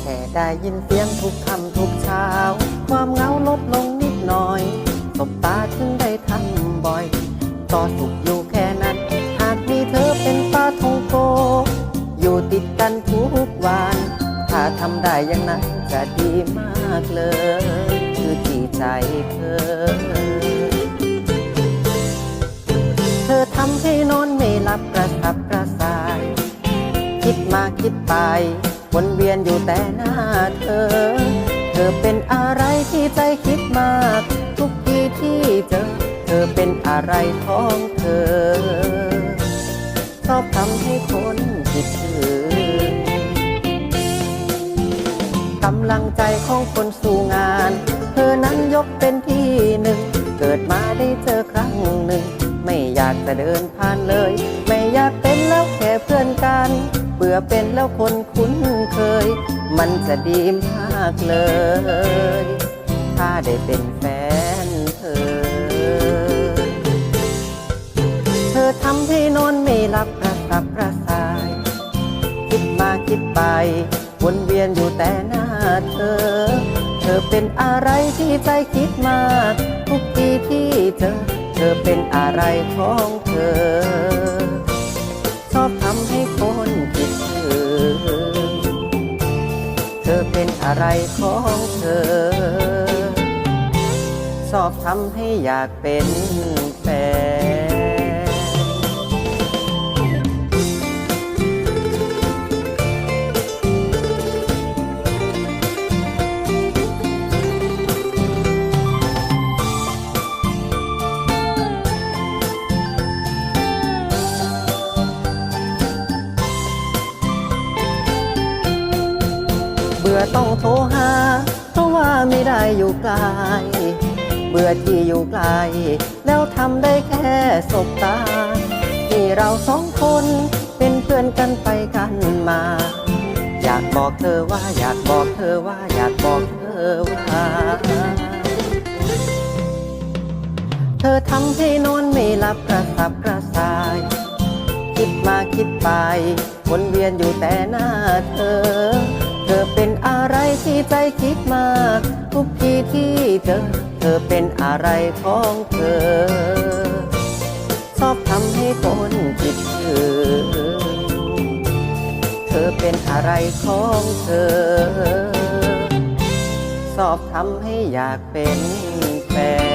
แค่ได้ยินเสียงทุกคำทุกเช้า ความเหงาลดลงนิดหน่อย สบตาฉันได้ทำบ่อย ต่อสุขอยู่แค่นั้น หากมีเธอเป็นฟ้าทองโก อยู่ติดกันทุกวัน ทำได้อย่างนั้นจะดีมากเลย คือที่ใจเธอ เธอทำให้นอนไม่หลับกระสับกระส่าย คิดมาคิดไปวนเวียนอยู่แต่หน้าเธอ เธอเป็นอะไรที่ใจคิดมาก ทุกทีที่เจอ เธอเป็นอะไรของเธอชอบทำให้คนคิดถึง กำลังใจของคนสู่งาน เธอนั้นยกเป็นที่หนึ่ง เกิดมาได้เจอครั้งหนึ่ง ไม่อยากจะเดินผ่านเลย ไม่อยากเป็นแล้วแค่เพื่อนกัน เบื่อเป็นแล้วคนคุ้นเคย มันจะดีมากเลย ถ้าได้เป็นแฟนเธอ เธอทำให้นอนไม่หลับกระสับกระส่าย คิดมาคิดไป วนเวียนอยู่แต่หน้าเธอ เธอเป็นอะไรที่ใจคิดมากทุกทีที่เจอ เธอเป็นอะไรของเธอ ชอบทำให้คนคิดถึงเธอเป็นอะไรของเธอ ชอบทำให้อยากเป็นแฟน ต้องโทรหา เพราะว่าไม่ได้อยู่ไกล เบื่อที่อยู่ไกล แล้วทำได้แค่สบตา ที่เราสองคนเป็นเพื่อนกันไปกันมา อยากบอกเธอว่าอยากบอกเธอว่าอยากบอกเธอว่า เธอทำให้นอนไม่หลับกระสับกระส่าย คิดมาคิดไปวนเวียนอยู่แต่หน้าเธอ มีใจคิดมาก ทุกทีที่เจอเธอเป็นอะไรของเธอ ชอบทำให้คนคิดถึงเธอเป็นอะไรของเธอ ชอบทำให้อยากเป็นแฟน